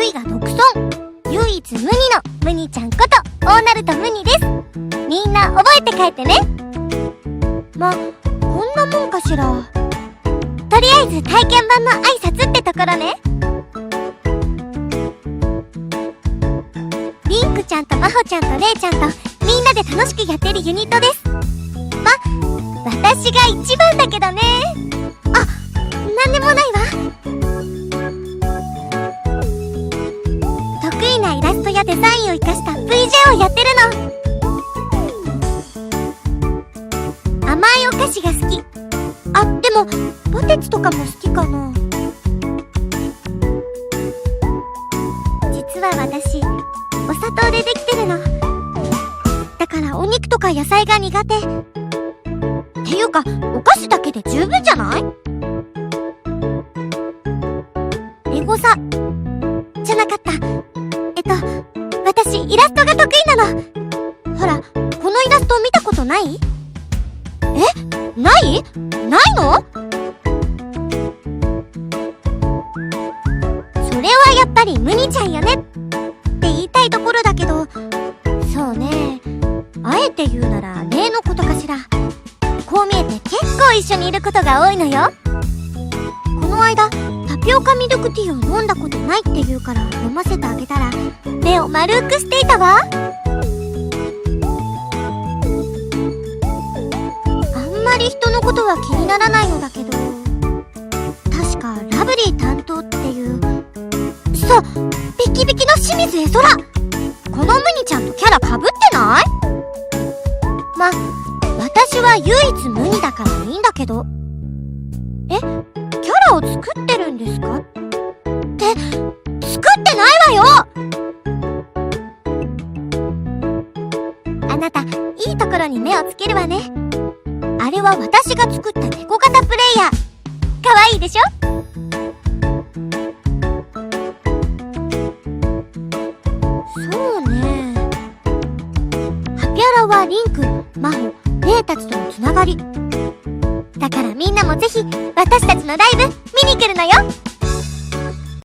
ゆいが独尊。唯一無二のムニちゃんこと大ナルトムニです。みんな覚えて帰ってね。まこんなもんかしら。とりあえず体験版の挨拶ってところね。リンクちゃんとマホちゃんとレイちゃんとみんなで楽しくやってるユニットです。ま私が一番だけどね。やデザインを生かした VJ をやってるの。甘いお菓子が好き。あでもポテチとかも好きかな。実は私お砂糖でできてるの。だからお肉とか野菜が苦手。っていうかお菓子だけで十分じゃない？エゴサ。イラストが得意なの。ほらこのイラスト見たことない？え？ない？ないの？それはやっぱりムニちゃんよね。って言いたいところだけど。そうね。あえて言うなら例のことかしら。こう見えて結構一緒にいることが多いのよ。この間タピオカミルクティーを飲んだことないって言うから飲ませてあげたら目を丸くしていたわ。あんまり人のことは気にならないのだけど。確かラブリー担当っていう。そうビキビキの清水絵空。このムニちゃんとキャラかぶってない？ま私は唯一無二だからいいんだけど。えキャラを作ってるんですか？って作ってなたいいところに目をつけるわね。あれは私が作った猫型プレイヤー。かわいいでしょ？そうね。ハピアラはリンクマホレイたちとのつながり。だからみんなもぜひ私たちのライブ見に来るのよ。